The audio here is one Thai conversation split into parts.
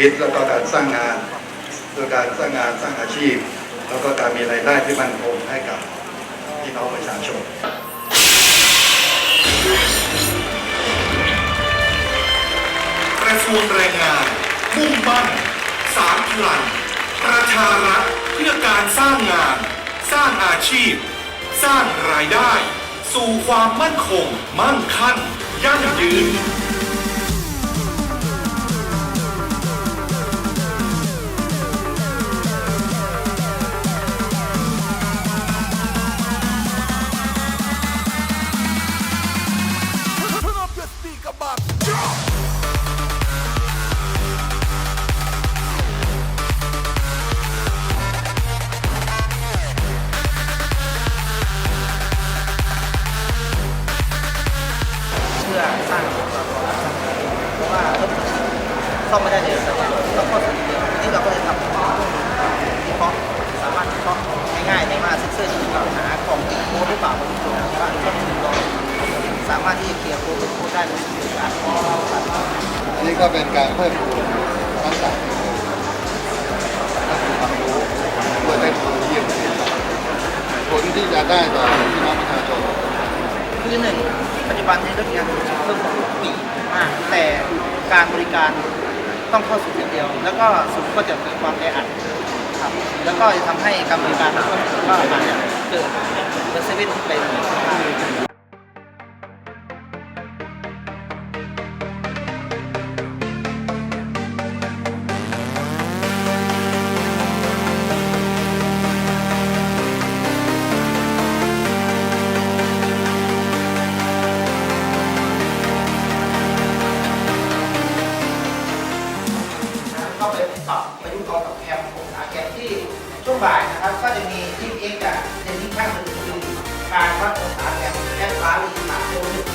วิต แล้วก็การสร้างงานโดยการสร้างงานสร้างอาชีพ แล้วก็การมีรายได้ที่มั่นคงให้กับพี่น้องประชาชนกระทรวงแรงงาน มุ่งมั่นสามพลังประชารัฐเพื่อการสร้างงาน สร้างอาชีพ สร้างรายได้ สู่ความมั่นคง มั่งคั่งยั่งยืน ซ่อมไม่ได้เลยต้องข้อสุดเดียวทีนี้เราก็เลยทำวิเคราะห์สามารถวิเคราะห์ง่ายๆได้ว่าเซ็นเซอร์ที่เราหาของติดโค้ดหรือเปล่าบนตัวว่าต้องถึงรอสามารถที่จะเคลียร์โค้ดเป็นโค้ดได้โดยที่การอันนี้ก็เป็นการเพิ่มพูนทักษะความรู้เพื่อเทคโนโลยีผลที่จะได้ต่อพี่น้องประชาชนคือหนึ่งปัจจุบันในรถยนต์เพิ่มขึ้นปีมากแต่การบริการ ต้องเข้าสู่อย่างเดียว แล้วก็สูงก็จะมีความแออัดครับแล้วก็จะทำให้การบริการก็ก็อาจจะเกิดเปอร์เซ็นต์ไป ปปรับประยุกต์เอากับแคมป์องศาแคมป์ที่ช่วงบ่ายนะครับ ก็จะมีทีมเอ็กจะเน้นที่ข้างหนึ่งคือการวัดองศาแคมป์แค่ฟ้าลีมาโดย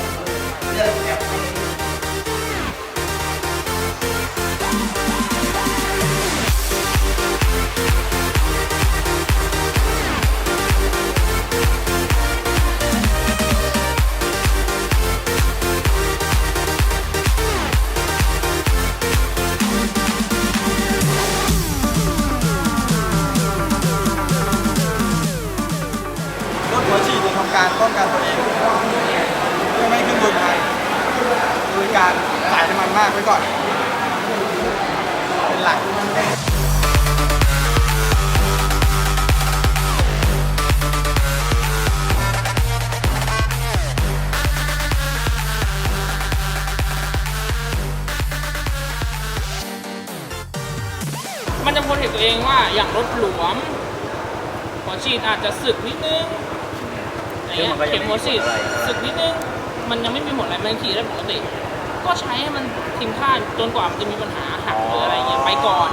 ากไว้ก่อน เป็นหลักมันจะโปรเทคตัวเองว่าอย่างรถหลวมหัวฉีดอาจจะสึกนิดนึงอะไรเงี้ยเข็มหัวฉีดสึกนิดนึง มันยังไม่มีผลอะไรมันขี่ได้ปกติ ก็ใช้ให้มันทิ้งค่าจนกว่ามันจะมีปัญหาหักหรืออะไรเงี้ยไปก่อน